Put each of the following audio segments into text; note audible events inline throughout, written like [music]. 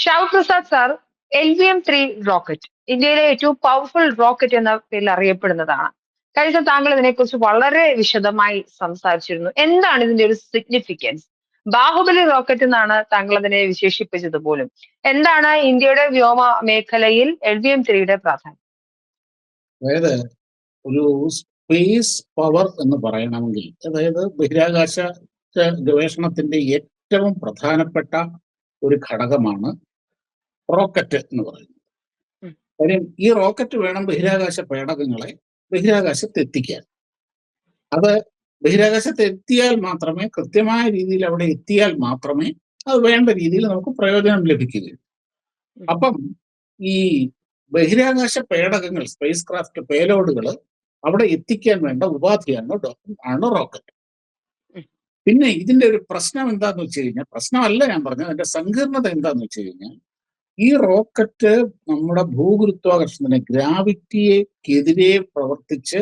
Shaw Prasad sir L V M three rocket ഇന്ത്യയിലെ ഏറ്റവും powerful rocket എന്ന പേരിൽ അറിയപ്പെടുന്നതാണ്. കഴിഞ്ഞ താങ്കൾ ഇതിനെക്കുറിച്ച് വളരെ വിശദമായി സംസാരിച്ചിരുന്നു. എന്താണ് ഇതിന്റെ ഒരു സിഗ്നിഫിക്കൻസ് ബാഹുബലി റോക്കറ്റ് എന്നാണ് താങ്കൾ അതിനെ വിശേഷിപ്പിച്ചത് പോലും. എന്താണ് ഇന്ത്യയുടെ വ്യോമ മേഖലയിൽ എൽ വി എം ത്രീയുടെ പ്രാധാന്യം? അതായത് ഒരു സ്പേസ് പവർ എന്ന് പറയണമെങ്കിൽ അതായത് ബഹിരാകാശ ഗവേഷണത്തിന്റെ ഏറ്റവും പ്രധാനപ്പെട്ട ഒരു ഘടകമാണ് റോക്കറ്റ് എന്ന് പറയുന്നത്. കാര്യം ഈ റോക്കറ്റ് വേണം ബഹിരാകാശ പേടകങ്ങളെ ബഹിരാകാശത്ത് എത്തിക്കാൻ അത് ബഹിരാകാശത്ത് എത്തിയാൽ മാത്രമേ കൃത്യമായ രീതിയിൽ അവിടെ എത്തിയാൽ മാത്രമേ അത് വേണ്ട രീതിയിൽ നമുക്ക് പ്രയോജനം ലഭിക്കുകയുള്ളൂ. അപ്പം ഈ ബഹിരാകാശ പേടകങ്ങൾ സ്പേസ് ക്രാഫ്റ്റ് പേലോഡുകൾ അവിടെ എത്തിക്കാൻ വേണ്ട ഉപാധിയാണ് ആണ് റോക്കറ്റ്. പിന്നെ ഇതിന്റെ ഒരു പ്രശ്നം എന്താന്ന് വെച്ച് കഴിഞ്ഞാൽ പ്രശ്നമല്ല ഞാൻ പറഞ്ഞത് അതിന്റെ സങ്കീർണത എന്താന്ന് വെച്ച് കഴിഞ്ഞാൽ ഈ റോക്കറ്റ് നമ്മുടെ ഭൂഗുരുത്വാകർഷണത്തിന് ഗ്രാവിറ്റിയെക്കെതിരെ പ്രവർത്തിച്ച്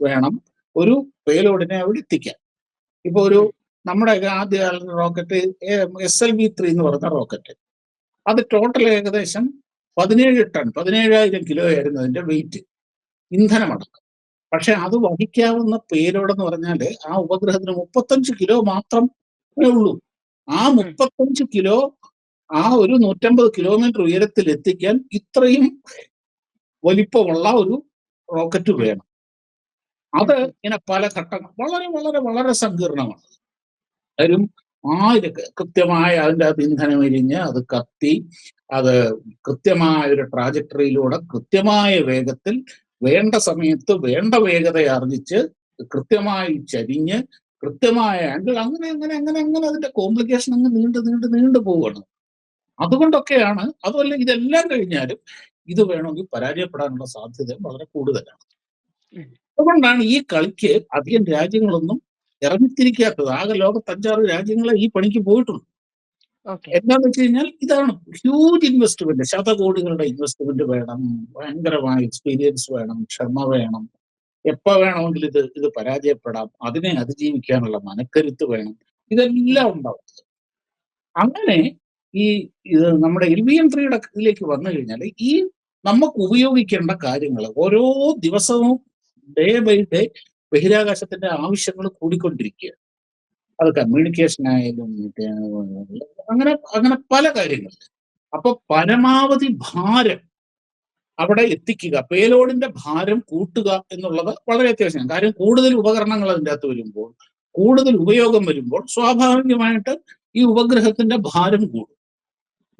വേണം ഒരു പേലോഡിനെ അവിടെ എത്തിക്കാൻ. ഇപ്പൊ ഒരു നമ്മുടെ ആദ്യ rocket S L V three എന്ന് പറഞ്ഞ റോക്കറ്റ്. അത് ടോട്ടൽ ഏകദേശം പതിനേഴ് ടൺ പതിനേഴായിരം കിലോ ആയിരുന്നു അതിന്റെ വെയിറ്റ് ഇന്ധനമടക്കം. പക്ഷെ അത് വഹിക്കാവുന്ന പേലോഡ് എന്ന് പറഞ്ഞാൽ ആ ഉപഗ്രഹത്തിന് മുപ്പത്തഞ്ച് കിലോ മാത്രമേ ഉള്ളൂ. ആ മുപ്പത്തഞ്ച് കിലോ ആ ഒരു നൂറ്റമ്പത് കിലോമീറ്റർ ഉയരത്തിൽ എത്തിക്കാൻ ഇത്രയും വലിപ്പമുള്ള ഒരു റോക്കറ്റ് വേണം. അത് ഇങ്ങനെ പല ഘട്ടങ്ങൾ വളരെ വളരെ വളരെ സങ്കീർണമാണ്. കാര്യം ആയിരം കൃത്യമായ അതിന്റെ അത് ഇന്ധനം എരിഞ്ഞ് അത് കത്തി അത് കൃത്യമായ ഒരു ട്രാജക്ടറിയിലൂടെ കൃത്യമായ വേഗത്തിൽ വേണ്ട സമയത്ത് വേണ്ട വേഗത ആർജിച്ച് കൃത്യമായി ചരിഞ്ഞ് കൃത്യമായ ആംഗിൾ അങ്ങനെ അങ്ങനെ അങ്ങനെ അങ്ങനെ അതിന്റെ കോംപ്ലിക്കേഷൻ അങ്ങ് നീണ്ടു നീണ്ടു നീണ്ടു പോവുകയാണ്. അതുകൊണ്ടൊക്കെയാണ് അതുമല്ല ഇതെല്ലാം കഴിഞ്ഞാലും ഇത് വേണമെങ്കിൽ പരാജയപ്പെടാനുള്ള സാധ്യത വളരെ കൂടുതലാണ്. അതുകൊണ്ടാണ് ഈ കളിക്ക് അധികം രാജ്യങ്ങളൊന്നും ഇറങ്ങിത്തിരിക്കാത്തത്. ആകെ ലോകത്ത് അഞ്ചാറ് രാജ്യങ്ങളെ ഈ പണിക്ക് പോയിട്ടുണ്ട്. എന്താന്ന് വെച്ച് കഴിഞ്ഞാൽ ഇതാണ് ഹ്യൂജ് ഇൻവെസ്റ്റ്മെന്റ് ശതകോടികളുടെ ഇൻവെസ്റ്റ്മെന്റ് വേണം ഭയങ്കരമായ എക്സ്പീരിയൻസ് വേണം ക്ഷമ വേണം. എപ്പ വേണമെങ്കിലും ഇത് ഇത് പരാജയപ്പെടാം. അതിനെ അതിജീവിക്കാനുള്ള മനക്കരുത്ത് വേണം. ഇതെല്ലാം ഉണ്ടാവും. അങ്ങനെ ഈ നമ്മുടെ എൽ വി എം ത്രീയുടെ ഇതിലേക്ക് വന്നു കഴിഞ്ഞാൽ ഈ നമുക്ക് ഉപയോഗിക്കേണ്ട കാര്യങ്ങൾ ഓരോ ദിവസവും ഡേ ബൈ ഡേ ബഹിരാകാശത്തിന്റെ ആവശ്യങ്ങൾ കൂടിക്കൊണ്ടിരിക്കുക. അത് കമ്മ്യൂണിക്കേഷൻ ആയാലും അങ്ങനെ അങ്ങനെ പല കാര്യങ്ങൾ. അപ്പൊ പരമാവധി ഭാരം അവിടെ എത്തിക്കുക. പേലോഡിന്റെ ഭാരം കൂട്ടുക എന്നുള്ളത് വളരെ അത്യാവശ്യമാണ്. കാര്യം കൂടുതൽ ഉപകരണങ്ങൾ അതിന്റെ അകത്ത് വരുമ്പോൾ കൂടുതൽ ഉപയോഗം വരുമ്പോൾ സ്വാഭാവികമായിട്ട് ഈ ഉപഗ്രഹത്തിന്റെ ഭാരം കൂടും.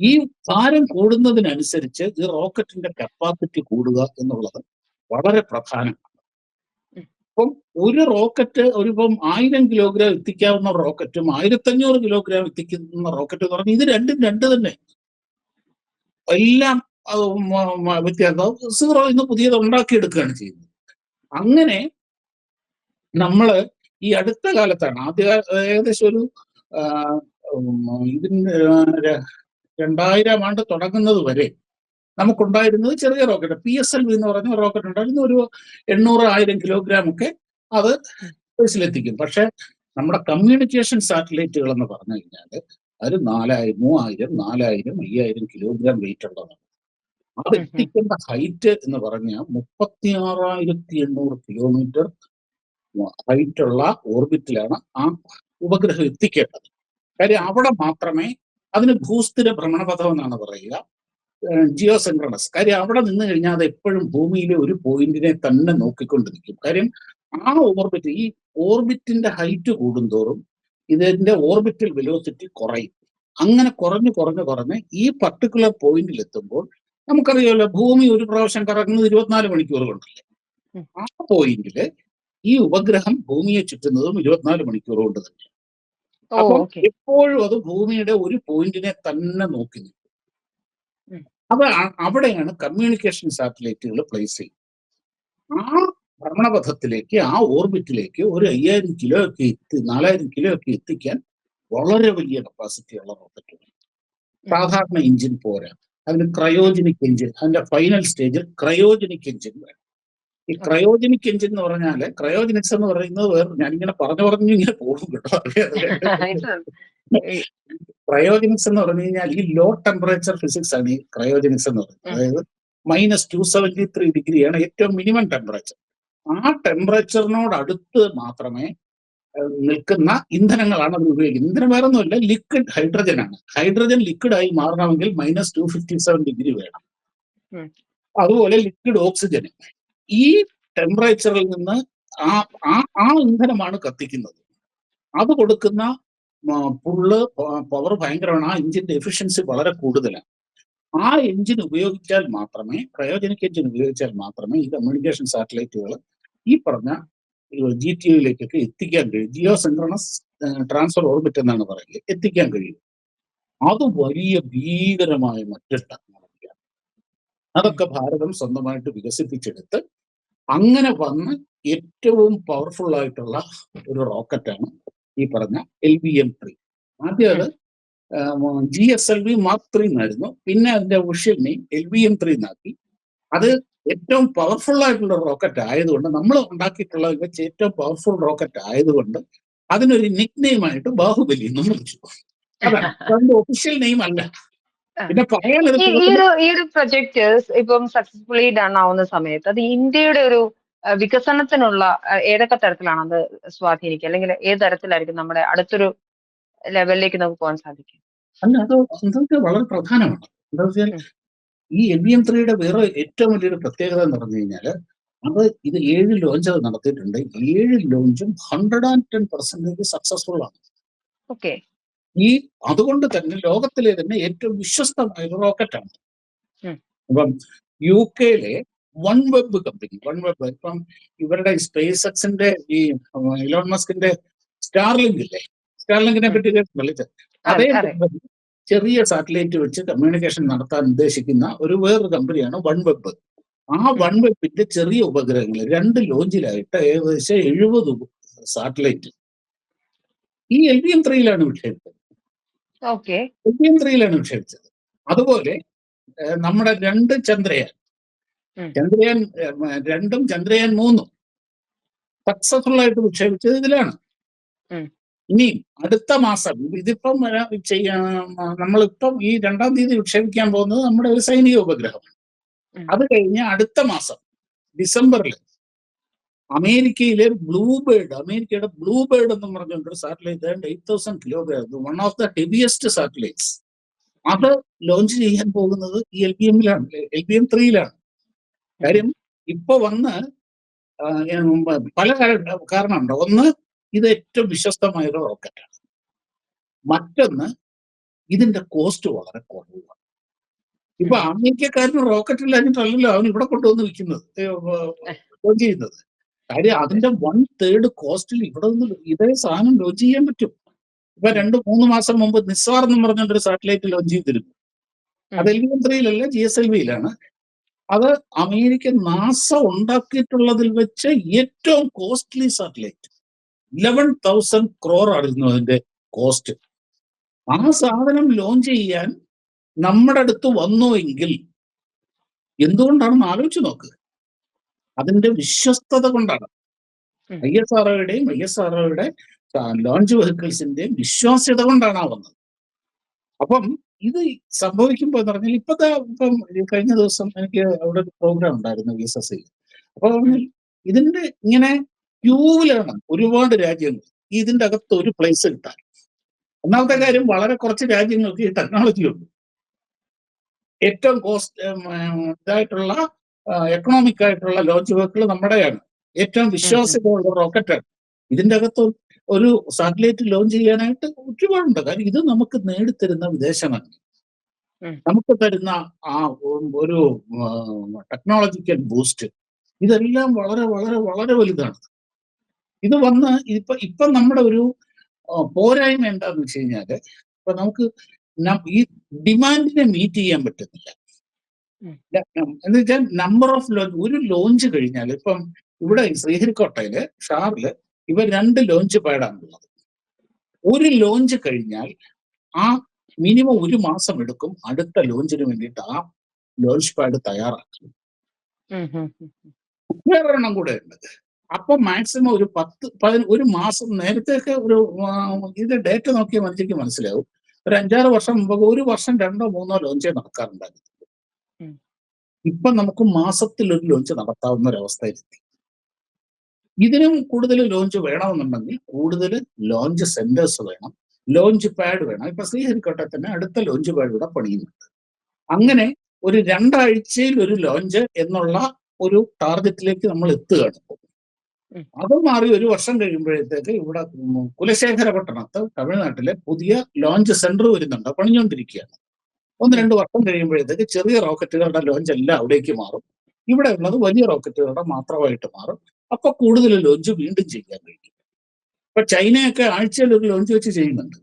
ഈ ഭാരം കൂടുന്നതിനനുസരിച്ച് ഈ റോക്കറ്റിന്റെ കപ്പാസിറ്റി കൂടുക എന്നുള്ളത് വളരെ പ്രധാനമാണ് ഇപ്പം ഒരു റോക്കറ്റ് ഒരു ഇപ്പം ആയിരം കിലോഗ്രാം എത്തിക്കാവുന്ന റോക്കറ്റും ആയിരത്തഞ്ഞൂറ് കിലോഗ്രാം എത്തിക്കുന്ന റോക്കറ്റ് എന്ന് പറഞ്ഞാൽ ഇത് രണ്ടും രണ്ട് തന്നെ. എല്ലാം വ്യത്യാസം. സീറോ ഇന്ന് പുതിയത് ഉണ്ടാക്കിയെടുക്കുകയാണ് ചെയ്യുന്നത്. അങ്ങനെ നമ്മൾ ഈ അടുത്ത കാലത്താണ് ആദ്യ ഏകദേശം ഒരു ഇതിന്റെ രണ്ടായിരം ആണ്ട് തുടങ്ങുന്നത് വരെ നമുക്കുണ്ടായിരുന്നത് ചെറിയ rocket P S L V എന്ന് പറഞ്ഞ റോക്കറ്റ് ഉണ്ടായിരുന്നു. ഒരു എണ്ണൂറ് ആയിരം കിലോഗ്രാം ഒക്കെ അത് സ്പേസിലെത്തിക്കും പക്ഷെ നമ്മുടെ കമ്മ്യൂണിക്കേഷൻ സാറ്റലൈറ്റുകൾ എന്ന് പറഞ്ഞു കഴിഞ്ഞാൽ അത് നാലായിരം മൂവായിരം നാലായിരം അയ്യായിരം കിലോഗ്രാം വെയിറ്റ് ഉള്ളതാണ്. അത്. എത്തിക്കേണ്ട ഹൈറ്റ് എന്ന് പറഞ്ഞാൽ മുപ്പത്തി ആറായിരത്തി എണ്ണൂറ് കിലോമീറ്റർ ഹൈറ്റ് ഉള്ള ഓർബിറ്റിലാണ് ആ ഉപഗ്രഹം എത്തിക്കേണ്ടത്. കാര്യം അവിടെ മാത്രമേ അതിന് ഭൂസ്ഥിര ഭ്രമണപഥം എന്നാണ് പറയുക. ജിയോ സെൻട്രണസ് കാര്യം അവിടെ നിന്ന് കഴിഞ്ഞാൽ അത് എപ്പോഴും ഭൂമിയിലെ ഒരു പോയിന്റിനെ തന്നെ നോക്കിക്കൊണ്ടിരിക്കും. കാര്യം ആ ഓർബിറ്റ് ഈ ഓർബിറ്റിന്റെ ഹൈറ്റ് കൂടുന്തോറും ഇതിന്റെ ഓർബിറ്റൽ വെലോസിറ്റി കുറയും. അങ്ങനെ കുറഞ്ഞു കുറഞ്ഞു കുറഞ്ഞ് ഈ പർട്ടിക്കുലർ പോയിന്റിൽ എത്തുമ്പോൾ നമുക്കറിയാമല്ലോ ഭൂമി ഒരു പ്രാവശ്യം കറങ്ങുന്നത് ഇരുപത്തിനാല് മണിക്കൂർ കൊണ്ടല്ലേ? ആ പോയിന്റിൽ ഈ ഉപഗ്രഹം ഭൂമിയെ ചുറ്റുന്നതും ഇരുപത്തിനാല് മണിക്കൂർ കൊണ്ട് തന്നെ. അപ്പം എപ്പോഴും അത് ഭൂമിയുടെ ഒരു പോയിന്റിനെ തന്നെ നോക്കി നിൽക്കും. അത് അവിടെയാണ് കമ്മ്യൂണിക്കേഷൻ സാറ്റലൈറ്റുകൾ പ്ലേസ് ചെയ്യുന്നത്. ആ ഭ്രമണപഥത്തിലേക്ക് ആ ഓർബിറ്റിലേക്ക് ഒരു അയ്യായിരം കിലോ ഒക്കെ എത്തി നാലായിരം കിലോ ഒക്കെ എത്തിക്കാൻ വളരെ വലിയ കപ്പാസിറ്റി ഉള്ള റോക്കറ്റുകൾ സാധാരണ എഞ്ചിൻ പോരാ. അതിന് ക്രയോജനിക് എഞ്ചിൻ അതിന്റെ ഫൈനൽ സ്റ്റേജിൽ ക്രയോജനിക് എഞ്ചിൻ വേണം. ഈ ക്രയോജനിക് എഞ്ചിൻ എന്ന് പറഞ്ഞാൽ ക്രയോജനിക്സ് എന്ന് പറയുന്നത് വേറെ ഞാനിങ്ങനെ പറഞ്ഞു പറഞ്ഞു ഇങ്ങനെ പോകും കേട്ടോ. [laughs] ക്രയോജനിക്സ് എന്ന് പറഞ്ഞു കഴിഞ്ഞാൽ ഈ ലോ ടെമ്പറേച്ചർ ഫിസിക്സ് ആണ് ഈ ക്രയോജനിക്സ് എന്ന് പറയുന്നത്. അതായത് മൈനസ് ടു സെവന്റി ത്രീ ഡിഗ്രിയാണ് ഏറ്റവും മിനിമം ടെമ്പറേച്ചർ ആ ടെമ്പറേച്ചറിനോട് അടുത്ത് മാത്രമേ നിൽക്കുന്ന ഇന്ധനങ്ങളാണ് അത് ഉപയോഗിക്കുന്നത്. ഇന്ധനം വേറെ ഒന്നുമില്ല ലിക്വിഡ് ഹൈഡ്രജൻ ആണ്. ഹൈഡ്രജൻ ലിക്വിഡ് ആയി മാറണമെങ്കിൽ minus two fifty seven degree വേണം അതുപോലെ അതുപോലെ ലിക്വിഡ് ഓക്സിജൻ ഈ ടെമ്പറേച്ചറിൽ നിന്ന് ആ ആ ഇന്ധനമാണ് കത്തിക്കുന്നത്. അത് കൊടുക്കുന്ന പുള്ള് പവർ ഭയങ്കരമാണ്. ആ എഞ്ചിന്റെ എഫിഷ്യൻസി വളരെ കൂടുതലാണ്. ആ എഞ്ചിൻ ഉപയോഗിച്ചാൽ മാത്രമേ ക്രയോജനിക് എഞ്ചിൻ ഉപയോഗിച്ചാൽ മാത്രമേ ഈ കമ്മ്യൂണിക്കേഷൻ സാറ്റലൈറ്റുകൾ ഈ പറഞ്ഞ ജി ടി യുയിലേക്കൊക്കെ എത്തിക്കാൻ കഴിയും. ജിയോ സെൻട്രണസ് ട്രാൻസ്ഫർ ഓർബിറ്റ് എന്നാണ് പറയുന്നത്. എത്തിക്കാൻ കഴിയും. അത് വലിയ ഭീകരമായ ടെക്നോളജിയാണ് അതൊക്കെ ഭാരതം സ്വന്തമായിട്ട് വികസിപ്പിച്ചെടുത്ത് അങ്ങനെ വന്ന് ഏറ്റവും പവർഫുൾ ആയിട്ടുള്ള ഒരു റോക്കറ്റാണ് ഈ പറഞ്ഞ എൽ വി എം ത്രീ ആദ്യം അത് G S L V mark three എന്നായിരുന്നു. പിന്നെ അതിന്റെ official name L V M three എന്നാക്കി. അത് ഏറ്റവും പവർഫുൾ ആയിട്ടുള്ള റോക്കറ്റ് ആയതുകൊണ്ട് നമ്മൾ ഉണ്ടാക്കിയിട്ടുള്ള വെച്ച് ഏറ്റവും പവർഫുൾ റോക്കറ്റ് ആയതുകൊണ്ട് അതിനൊരു നിക് നെയിമായിട്ട് ബാഹുബലി എന്നും വിളിച്ചു. അതാണ്. അതിന്റെ ഒഫീഷ്യൽ നെയിം അല്ല. പിന്നെ പറയാനുള്ളത് ഒരു ഈ ഒരു പ്രൊജക്ട് ഇപ്പം സക്സസ്ഫുള്ളി ഡൺ ആവുന്ന സമയത്ത് അത് ഇന്ത്യയുടെ ഒരു വികസനത്തിനുള്ള ഏതൊക്കെ തരത്തിലാണ് അത് സ്വാധീനിക്കുക? അല്ലെങ്കിൽ ഏത് തരത്തിലായിരിക്കും നമ്മുടെ അടുത്തൊരു ലെവലിലേക്ക് നമുക്ക് പോകാൻ സാധിക്കും അല്ല അത് അതൊക്കെ വളരെ പ്രധാനമാണ്. എന്താ വെച്ചാൽ ഈ എം ബി എം ത്രീയുടെ വേറെ ഏറ്റവും വലിയൊരു പ്രത്യേകത എന്ന് പറഞ്ഞു കഴിഞ്ഞാൽ അത് ഇത് ഏഴ് ലോഞ്ച് അത് നടത്തിയിട്ടുണ്ട്. ഏഴ് ലോഞ്ചും hundred and ten percentage successful ആണ്. ഓക്കെ ഈ അതുകൊണ്ട് തന്നെ ലോകത്തിലെ തന്നെ ഏറ്റവും വിശ്വസ്തമായ ഒരു റോക്കറ്റാണ്. അപ്പം യു കെയിലെ one web company one web ഇപ്പം ഇവരുടെ സ്പേസ് എക്സിന്റെ ഈ ഇലോൺ മസ്കിന്റെ സ്റ്റാർലിങ്ക് ഇല്ലേ? സ്റ്റാർലിങ്കിനെ പറ്റി കേട്ടിട്ടുണ്ടല്ലോ അതേ ചെറിയ സാറ്റലൈറ്റ് വെച്ച് കമ്മ്യൂണിക്കേഷൻ നടത്താൻ ഉദ്ദേശിക്കുന്ന ഒരു വേറൊരു കമ്പനിയാണ് വൺ വെബ്. ആ വൺ വെബിന്റെ ചെറിയ ഉപഗ്രഹങ്ങൾ രണ്ട് ലോഞ്ചിലായിട്ട് ഏകദേശം എഴുപത് സാറ്റലൈറ്റ്. ഈ എൽ വി എം ത്രീയിലാണ് വിക്ഷേപിച്ചത് എം ത്രീയിലാണ് വിക്ഷേപിച്ചത് അതുപോലെ നമ്മുടെ രണ്ട് ചന്ദ്രയാൻ. ചന്ദ്രയാൻ രണ്ടും ചന്ദ്രയാൻ മൂന്നും സക്സസ്ഫുൾ ആയിട്ട് നിക്ഷേപിച്ചത് ഇതിലാണ്. ഇനിയും ഇനി അടുത്ത മാസം ഇതിപ്പം ചെയ്യാ നമ്മളിപ്പം ഈ രണ്ടാം തീയതി വിക്ഷേപിക്കാൻ പോകുന്നത് നമ്മുടെ ഒരു സൈനിക ഉപഗ്രഹമാണ്. അത് കഴിഞ്ഞ് അടുത്ത മാസം ഡിസംബറിൽ അമേരിക്കയിലെ ബ്ലൂബേർഡ് അമേരിക്കയുടെ ബ്ലൂ ബേർഡ് എന്ന് പറഞ്ഞുകൊണ്ട് satellite eight thousand kilogram one of the heaviest satellites അത് ലോഞ്ച് ചെയ്യാൻ പോകുന്നത് ഈ എൽ ബി എമ്മിലാണ് എൽ ബി എം ത്രീയിലാണ് കാര്യം ഇപ്പൊ വന്ന് പല കാര- കാരണമുണ്ട്. ഒന്ന് ഇത് ഏറ്റവും വിശ്വസ്തമായ ഒരു റോക്കറ്റാണ് മറ്റൊന്ന് ഇതിന്റെ കോസ്റ്റ് വളരെ കുറവാണ്. ഇപ്പൊ അമേരിക്കക്കാരന് റോക്കറ്റ് ഇല്ലാഞ്ഞിട്ടല്ലല്ലോ അവൻ ഇവിടെ കൊണ്ടുവന്ന് വിൽക്കുന്നത് ചെയ്യുന്നത്. കാര്യം അതിന്റെ വൺ തേർഡ് കോസ്റ്റിൽ ഇവിടെ നിന്ന് ഇതേ സാധനം ലോഞ്ച് ചെയ്യാൻ പറ്റും. ഇപ്പൊ രണ്ട് മൂന്ന് മാസം മുമ്പ് നിസ്സാർ എന്ന് പറഞ്ഞൊരു സാറ്റലൈറ്റ് ലോഞ്ച് ചെയ്തിരുന്നു. അത് എൽ വി എം ത്രീയിലല്ല ജി എസ് എൽ വിയിലാണ് അത് അമേരിക്ക നാസ ഉണ്ടാക്കിയിട്ടുള്ളതിൽ വെച്ച് ഏറ്റവും costly satellite eleven thousand crore ആയിരുന്നു അതിന്റെ കോസ്റ്റ് ആ സാധനം ലോഞ്ച് ചെയ്യാൻ നമ്മുടെ അടുത്ത് വന്നു എങ്കിൽ എന്തുകൊണ്ടാണെന്ന് ആലോചിച്ച് നോക്ക്. അതിന്റെ വിശ്വസ്തത കൊണ്ടാണ്. ഐ എസ് ആർ ഒയുടെയും ഐ എസ് ആർ ഒയുടെ ലോഞ്ച് വെഹിക്കിൾസിന്റെയും വിശ്വാസ്യത കൊണ്ടാണ് ആ വന്നത്. അപ്പം ഇത് സംഭവിക്കുമ്പോൾ എന്ന് പറഞ്ഞാൽ ഇപ്പത്തെ ഇപ്പം കഴിഞ്ഞ ദിവസം എനിക്ക് അവിടെ ഒരു പ്രോഗ്രാം ഉണ്ടായിരുന്നു വി എസ് എസ് സി അപ്പൊ ഇതിന്റെ ഇങ്ങനെ ക്യൂവിലാണ് ഒരുപാട് രാജ്യങ്ങൾ ഇതിന്റെ അകത്ത് ഒരു പ്ലേസ് കിട്ടാൻ ഒന്നാമത്തെ കാര്യം വളരെ കുറച്ച് രാജ്യങ്ങൾക്ക് ഈ ടെക്നോളജി ഉണ്ട്. ഏറ്റവും കോസ്റ്റ് ഇതായിട്ടുള്ള എക്കണോമിക് ആയിട്ടുള്ള ലോഞ്ച് വെഹിക്കിൾ നമ്മുടെയാണ്. ഏറ്റവും വിശ്വാസ്യതയുള്ള റോക്കറ്റാണ് ഇതിന്റെ അകത്ത് ഒരു സാറ്റലൈറ്റ് ലോഞ്ച് ചെയ്യാനായിട്ട് ഒരുപാടുണ്ട്. കാരണം ഇത് നമുക്ക് നേടിത്തരുന്ന വിദേശ നന്ദി നമുക്ക് തരുന്ന ആ ഒരു ടെക്നോളജിക്കൽ ബൂസ്റ്റ് ഇതെല്ലാം വളരെ വളരെ വളരെ വലുതാണ്. ഇത് വന്ന് ഇപ്പൊ ഇപ്പൊ നമ്മുടെ ഒരു പോരായ്മ എന്താന്ന് വെച്ച് കഴിഞ്ഞാൽ ഇപ്പൊ നമുക്ക് ഈ ഡിമാൻഡിനെ മീറ്റ് ചെയ്യാൻ പറ്റുന്നില്ല. എന്ന് വെച്ചാൽ നമ്പർ ഓഫ് ലോഞ്ച് ഒരു ലോഞ്ച് കഴിഞ്ഞാൽ ഇപ്പം ഇവിടെ ശ്രീഹരിക്കോട്ടയിൽ ഷാറിൽ ഇവർ രണ്ട് ലോഞ്ച് പാഡാണുള്ളത് ഒരു ലോഞ്ച് കഴിഞ്ഞാൽ ആ മിനിമം ഒരു മാസം എടുക്കും അടുത്ത ലോഞ്ചിന് വേണ്ടിയിട്ട് ആ ലോഞ്ച് പാഡ് തയ്യാറാക്കും. വേറൊരെണ്ണം കൂടെ ഉണ്ട്. അപ്പൊ മാക്സിമം ഒരു പത്ത് പതിന ഒരു മാസം നേരത്തെയൊക്കെ ഒരു ഇത് ഡേറ്റ് നോക്കിയാൽ മനുഷ്യക്ക് മനസ്സിലാവും. ഒരു അഞ്ചാറ് വർഷം മുമ്പ് ഒരു വർഷം രണ്ടോ മൂന്നോ ലോഞ്ചേ നടക്കാറുണ്ടായിരുന്നു. ഇപ്പൊ നമുക്ക് മാസത്തിൽ ഒരു ലോഞ്ച് നടത്താവുന്ന ഒരവസ്ഥയിലെത്തി ഇതിനും കൂടുതൽ ലോഞ്ച് വേണമെന്നുണ്ടെങ്കിൽ കൂടുതൽ ലോഞ്ച് സെന്റേഴ്സ് വേണം. ലോഞ്ച് പാഡ് വേണം. ഇപ്പൊ ശ്രീഹരിക്കോട്ടെ തന്നെ അടുത്ത ലോഞ്ച് പാഡ് ഇവിടെ പണിയുന്നുണ്ട്. അങ്ങനെ ഒരു രണ്ടാഴ്ചയിൽ ഒരു ലോഞ്ച് എന്നുള്ള ഒരു ടാർഗറ്റിലേക്ക് നമ്മൾ എത്തുകയാണ്. അത് മാറി ഒരു വർഷം കഴിയുമ്പോഴത്തേക്ക് ഇവിടെ ഉം കുലശേഖര പട്ടണത്ത് തമിഴ്നാട്ടിലെ പുതിയ ലോഞ്ച് സെന്റർ വരുന്നുണ്ട് പണിഞ്ഞുകൊണ്ടിരിക്കുകയാണ്. ഒന്ന് രണ്ട് വർഷം കഴിയുമ്പോഴത്തേക്ക് ചെറിയ റോക്കറ്റുകളുടെ ലോഞ്ച് എല്ലാം അവിടേക്ക് മാറും. ഇവിടെ ഉള്ളത് വലിയ റോക്കറ്റുകളുടെ മാത്രമായിട്ട് മാറും. അപ്പൊ കൂടുതൽ ലോഞ്ച് വീണ്ടും ചെയ്യാൻ കഴിയും. ഇപ്പൊ ചൈനയൊക്കെ ആഴ്ചയിൽ ഒരു ലോഞ്ച് വെച്ച് ചെയ്യുന്നുണ്ട്.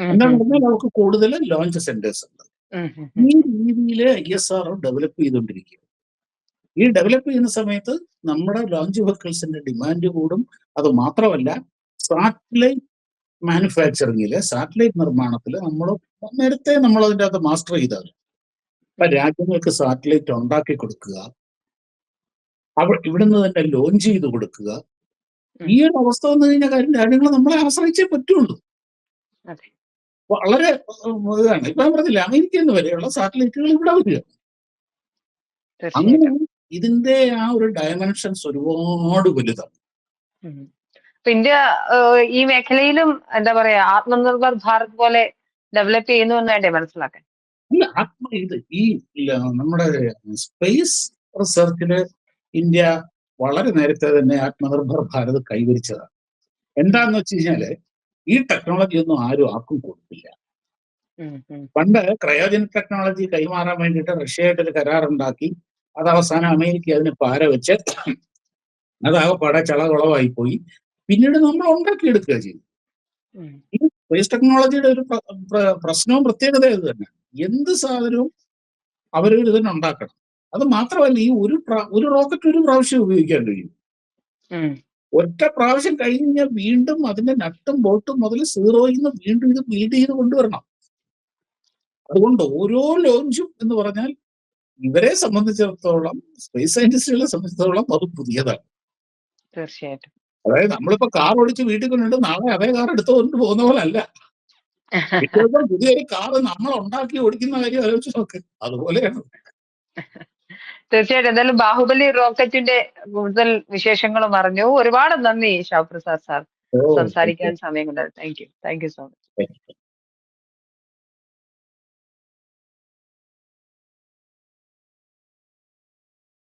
ഉം, എന്താണെന്ന് പറഞ്ഞാൽ അവർക്ക് കൂടുതൽ ലോഞ്ച് സെന്റേഴ്സ് ഉണ്ട്. ഈ രീതിയിൽ ഐ എസ് ആർ ഡെവലപ്പ് ചെയ്തുകൊണ്ടിരിക്കുകയാണ്. ഈ ഡെവലപ്പ് ചെയ്യുന്ന സമയത്ത് നമ്മുടെ ലോഞ്ച് വെഹിക്കിൾസിന്റെ ഡിമാൻഡ് കൂടും. അത് മാത്രമല്ല സാറ്റലൈറ്റ് മാനുഫാക്ചറിങ്ങിൽ സാറ്റലൈറ്റ് നിർമ്മാണത്തിൽ നമ്മൾ നേരത്തെ നമ്മൾ അതിന്റെ അകത്ത് മാസ്റ്റർ ചെയ്തവർ ഇപ്പൊ രാജ്യങ്ങൾക്ക് സാറ്റലൈറ്റ് ഉണ്ടാക്കി കൊടുക്കുക അവ ഇവിടുന്ന് തന്നെ ലോഞ്ച് ചെയ്ത് കൊടുക്കുക ഈ ഒരു അവസ്ഥ വന്നു കഴിഞ്ഞാൽ കാര്യം രാജ്യങ്ങൾ നമ്മളെ ആശ്രയിച്ചേ പറ്റുള്ളൂ. വളരെ ഇതാണ്. ഇപ്പൊ ഞാൻ പറഞ്ഞില്ല അമേരിക്ക എന്ന് വരെയുള്ള സാറ്റലൈറ്റുകൾ ഇവിടെ വരിക. അങ്ങനെ ഇതിന്റെ ആ ഒരു ഡയമെൻഷൻസ് ഒരുപാട് വലുതാണ്. ഇന്ത്യ ഈ മേഖലയിലും എന്താ പറയാ ആത്മനിർഭർ ഭാരത് പോലെ ഡെവലപ്പ് ചെയ്യുന്നു എന്ന് വേണ്ടേ മനസ്സിലാക്കാൻ? ആത്മ ഇത് ഈ നമ്മുടെ സ്പേസ് റിസർച്ചിൽ ഇന്ത്യ വളരെ നേരത്തെ തന്നെ ആത്മനിർഭർ ഭാരത് കൈവരിച്ചതാണ്. എന്താന്ന് വെച്ച് കഴിഞ്ഞാൽ ഈ ടെക്നോളജി ഒന്നും ആരും ആർക്കും കൊടുക്കില്ല പണ്ട് ക്രയോജനിക് ടെക്നോളജി കൈമാറാൻ വേണ്ടിയിട്ട് റഷ്യയായിട്ട് ഒരു കരാറുണ്ടാക്കി അത് അവസാനം അമേരിക്ക അതിന് പാര വെച്ച് അതാകപ്പാടെ ചളകുളവായി പോയി. പിന്നീട് നമ്മൾ ഉണ്ടാക്കിയെടുക്കുക ചെയ്തു ഈ സ്പേസ് ടെക്നോളജിയുടെ ഒരു പ്ര- പ്ര- പ്രശ്നവും പ്രത്യേകത ഇത് തന്നെ. എന്ത് സാധനവും അവരൊരു ഇതിനെ ഉണ്ടാക്കണം. അത് മാത്രമല്ല ഈ ഒരു ഒരു റോക്കറ്റ് ഒരു പ്രാവശ്യം ഉപയോഗിക്കാൻ കഴിയും. ഒറ്റ പ്രാവശ്യം കഴിഞ്ഞാൽ വീണ്ടും അതിന്റെ നട്ടും ബോട്ടും മുതൽ സീറോയിൽ നിന്ന് വീണ്ടും ഇത് ബിൽഡ് ചെയ്ത് കൊണ്ടുവരണം. അതുകൊണ്ട് ഓരോ ലോഞ്ചും എന്ന് പറഞ്ഞാൽ ഇവരെ സംബന്ധിച്ചിടത്തോളം സ്പേസ് സയന്റിസ്റ്റുകളെ സംബന്ധിച്ചിടത്തോളം അത് പുതിയതാണ്. തീർച്ചയായിട്ടും. അതായത് നമ്മളിപ്പോ കാർ ഓടിച്ച് വീട്ടിൽ കൊണ്ടുണ്ട് നാളെ അതേ കാർ എടുത്തുകൊണ്ട് പോകുന്ന പോലെ അല്ല പുതിയൊരു കാർ നമ്മൾ ഉണ്ടാക്കി ഓടിക്കുന്ന കാര്യം ആലോചിച്ച് നോക്ക്. അതുപോലെയാണ്. തീർച്ചയായിട്ടും. എന്തായാലും ബാഹുബലി റോക്കറ്റിന്റെ കൂടുതൽ വിശേഷങ്ങളും അറിഞ്ഞു. ഒരുപാട് നന്ദി ഷാപ്രസാദ് സാർ. സംസാരിക്കാൻ സമയം കൊണ്ടത് thank you thank you so much